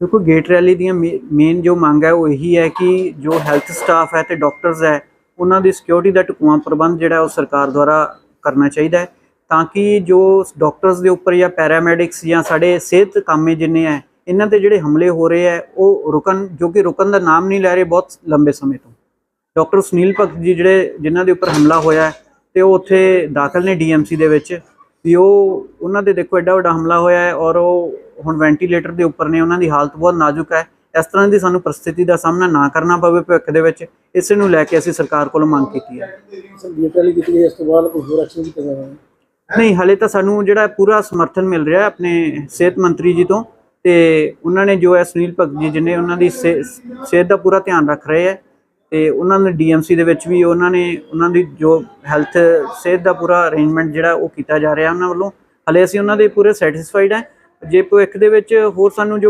ਦੇਖੋ gate rally ਦੀਆਂ main ਜੋ ਮੰਗ ਹੈ ਉਹ ਇਹੀ ਹੈ ਕਿ ਜੋ ਹੈਲਥ ਸਟਾਫ ਹੈ ਤੇ ਡਾਕਟਰਸ ਹੈ ਉਹਨਾਂ ਦੀ ਸਿਕਿਉਰਿਟੀ ਦਾ ਢੁਕਵਾਂ ਪ੍ਰਬੰਧ ਜਿਹੜਾ ਉਹ ਸਰਕਾਰ ਦੁਆਰਾ ਕਰਨਾ ਚਾਹੀਦਾ ਹੈ ਤਾਂ ਕਿ ਜੋ ਡਾਕਟਰਸ ਦੇ ਉੱਪਰ ਜਾਂ ਪੈਰਾਮੈਡਿਕਸ ਜਾਂ ਸਾਡੇ ਸਿਹਤ ਕਾਮੇ ਜਿੰਨੇ ਹੈ ਇਹਨਾਂ ਤੇ ਜਿਹੜੇ ਹਮਲੇ ਹੋ ਰਹੇ ਹੈ ਉਹ ਰੁਕਣ ਜੋ ਕਿ ਰੁਕਣ ਦਾ ਨਾਮ ਨਹੀਂ ਲੈ ਰਹੇ ਬਹੁਤ ਲੰਬੇ ਸਮੇਂ ਤੋਂ। ਡਾਕਟਰ ਸੁਨੀਲ ਭਗਤ ਜੀ ਜਿਹੜੇ ਜਿਨ੍ਹਾਂ ਦੇ ਉੱਪਰ ਹਮਲਾ ਹੋਇਆ ਹੈ, ਤੇ ਉਹ ਉੱਥੇ ਦਾਖਲ ਨੇ ਡੀਐਮਸੀ ਦੇ ਵਿੱਚ ਵੀ ਉਹ ਉਹਨਾਂ ਦੇ ਦੇਖੋ ਐਡਾ ਵੱਡਾ ਹਮਲਾ ਹੋਇਆ ਹੈ ਔਰ ਉਹ ਹੁਣ ਵੈਂਟੀਲੇਟਰ ਦੇ ਉੱਪਰ ਨੇ ਉਹਨਾਂ ਦੀ ਹਾਲਤ ਬਹੁਤ ਨਾਜ਼ੁਕ ਹੈ। ਇਸ ਤਰ੍ਹਾਂ ਦੀ ਸਾਨੂੰ ਪਰਿਸਥਿਤੀ ਦਾ ਸਾਹਮਣਾ ਨਾ ਕਰਨਾ ਪਵੇ ਭਵਿੱਖ ਦੇ ਵਿੱਚ। ਇਸੇ ਨੂੰ ਲੈ ਕੇ ਅਸੀਂ ਸਰਕਾਰ ਕੋਲੋਂ ਮੰਗ ਕੀਤੀ ਹੈ। ਨਹੀਂ ਹਲੇ ਤਾਂ ਸਾਨੂੰ ਜਿਹੜਾ ਪੂਰਾ ਸਮਰਥਨ ਮਿਲ ਰਿਹਾ ਆਪਣੇ ਸਿਹਤ ਮੰਤਰੀ ਜੀ ਤੋਂ ਤੇ ਉਹਨਾਂ ਨੇ ਜੋ ਹੈ ਸੁਨੀਲ ਭਗਤ ਜੀ ਜਿਹਨੇ ਉਹਨਾਂ ਦੀ ਸਿਹ- ਸਿਹਤ ਦਾ ਪੂਰਾ ਧਿਆਨ ਰੱਖ ਰਹੇ ਹੈ ਤੇ ਉਹਨਾਂ ਨੇ ਡੀਐਮਸੀ ਦੇ ਵਿੱਚ ਵੀ ਉਹਨਾਂ ਨੇ ਉਹਨਾਂ ਦੀ ਜੋ ਹੈਲਥ ਸਿਹਤ ਦਾ ਪੂਰਾ ਅਰੇਂਜਮੈਂਟ ਜਿਹੜਾ ਉਹ ਕੀਤਾ ਜਾ ਰਿਹਾ ਉਹਨਾਂ ਵੱਲੋਂ। ਹਲੇ ਅਸੀਂ ਉਹਨਾਂ ਦੇ ਪੂਰੇ ਸੈਟੀਸਫਾਈਡ ਹੈ। ਜੇ ਭਵਿੱਖ ਦੇ ਵਿੱਚ ਹੋਰ ਸਾਨੂੰ ਜੋ